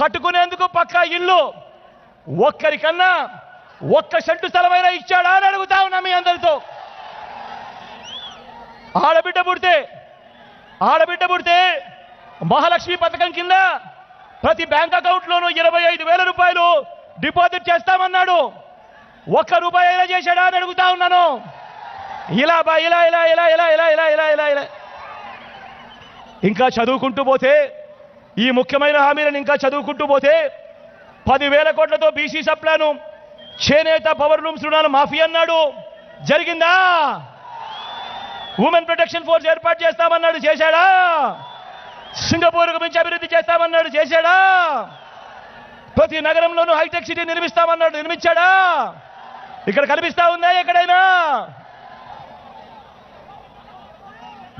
కట్టుకునేందుకు పక్కా ఇల్లు. ఒక్కరికన్నా ఒక్క షెడ్డు స్థలమైనా ఇచ్చాడా అని అడుగుతా ఉన్నా మీ అందరితో. ఆడబిడ్డ పుడితే ఆడబిడ్డ పుడితే మహాలక్ష్మి పథకం కింద ప్రతి బ్యాంక్ అకౌంట్లోనూ ఇరవై ఐదు వేల రూపాయలు డిపాజిట్ చేస్తామన్నాడు. ఒక్క రూపాయి ఎలా చేశాడా అని అడుగుతా ఉన్నాను. ఇలా బా ఇలా ఇలా ఇలా ఇలా ఇలా ఇలా ఇలా ఇలా ఇలా. ఇంకా చదువుకుంటూ పోతే ఈ ముఖ్యమైన హామీలను ఇంకా చదువుకుంటూ పోతే పదివేల కోట్లతో బీసీ సప్లాను చేనేత పవర్ రూమ్స్ రుణాలు మాఫీ అన్నాడు. జరిగిందా? ఉమెన్ ప్రొటెక్షన్ ఫోర్స్ ఏర్పాటు చేస్తామన్నాడు చేశాడా? సింగపూర్కు మించి అభివృద్ధి చేస్తామన్నాడు చేశాడా? ప్రతి నగరంలోనూ హైటెక్ సిటీ నిర్మిస్తామన్నాడు నిర్మించాడా? ఇక్కడ కనిపిస్తా ఉందా ఎక్కడైనా?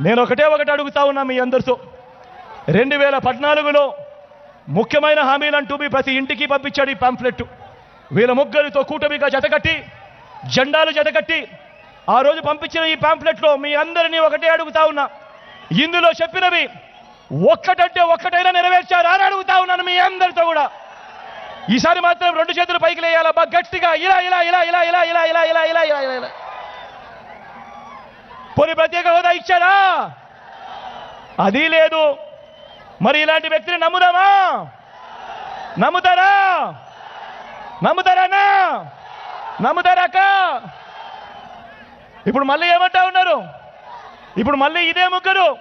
నేను ఒకటే ఒకటి అడుగుతా ఉన్నా మీ అందరితో. రెండు వేల పద్నాలుగులో ముఖ్యమైన హామీలంటూ మీ ప్రతి ఇంటికి పంపించాడు ఈ పాంఫ్లెట్ వీళ్ళ ముగ్గురితో కూటమిగా జతకట్టి జెండాలు జతకట్టి ఆ రోజు పంపించిన ఈ పాంఫ్లెట్లో మీ అందరినీ ఒకటే అడుగుతా ఉన్నా ఇందులో చెప్పినవి ఒక్కటంటే ఒక్కటైనా నెరవేర్చారు అని అడుగుతా ఉన్నాను మీ అందరితో కూడా ఈసారి మాత్రం రెండు చేతులు పైకి లేయాలా బాగా గట్టిగా ఇలా ఇలా ఇలా ఇలా ఇలా ఇలా ఇలా ఇలా ఇలా ఇలా ఇలా ఇలా పోనీ ప్రత్యేక హోదా ఇచ్చారా అది లేదు మరి ఇలాంటి వ్యక్తిని నమ్ముదామా? నమ్ముతారా? నమ్ముతారానా నమ్ముతారాక ఇప్పుడు మళ్ళీ ఏమంటా ఉన్నారు? ఇప్పుడు మళ్ళీ ఇదే ముగ్గురు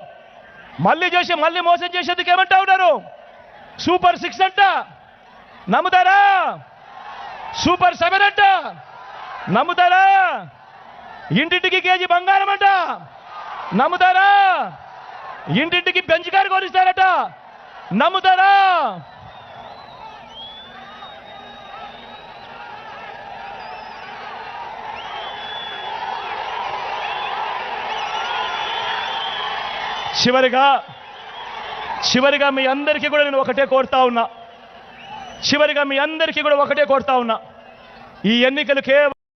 మళ్ళీ చేసి మళ్ళీ మోసం చేసేందుకు ఏమంటా ఉన్నారు? సూపర్ సిక్స్ అంట. నమ్ముతారా? సూపర్ సెవెన్ అంట. నమ్ముతారా? ఇంటింటికి కేజీ బంగారం అంట. నమ్ముతారా? ఇంటింటికి బెంచ్ కారు కొనిస్తారట. నమ్ముతారా? చివరిగా చివరిగా మీ అందరికీ కూడా నేను ఒకటే కోరుతా ఉన్నా. చివరిగా మీ అందరికీ కూడా ఒకటే కోరుతా ఉన్నా. ఈ ఎన్నికలు కేవలం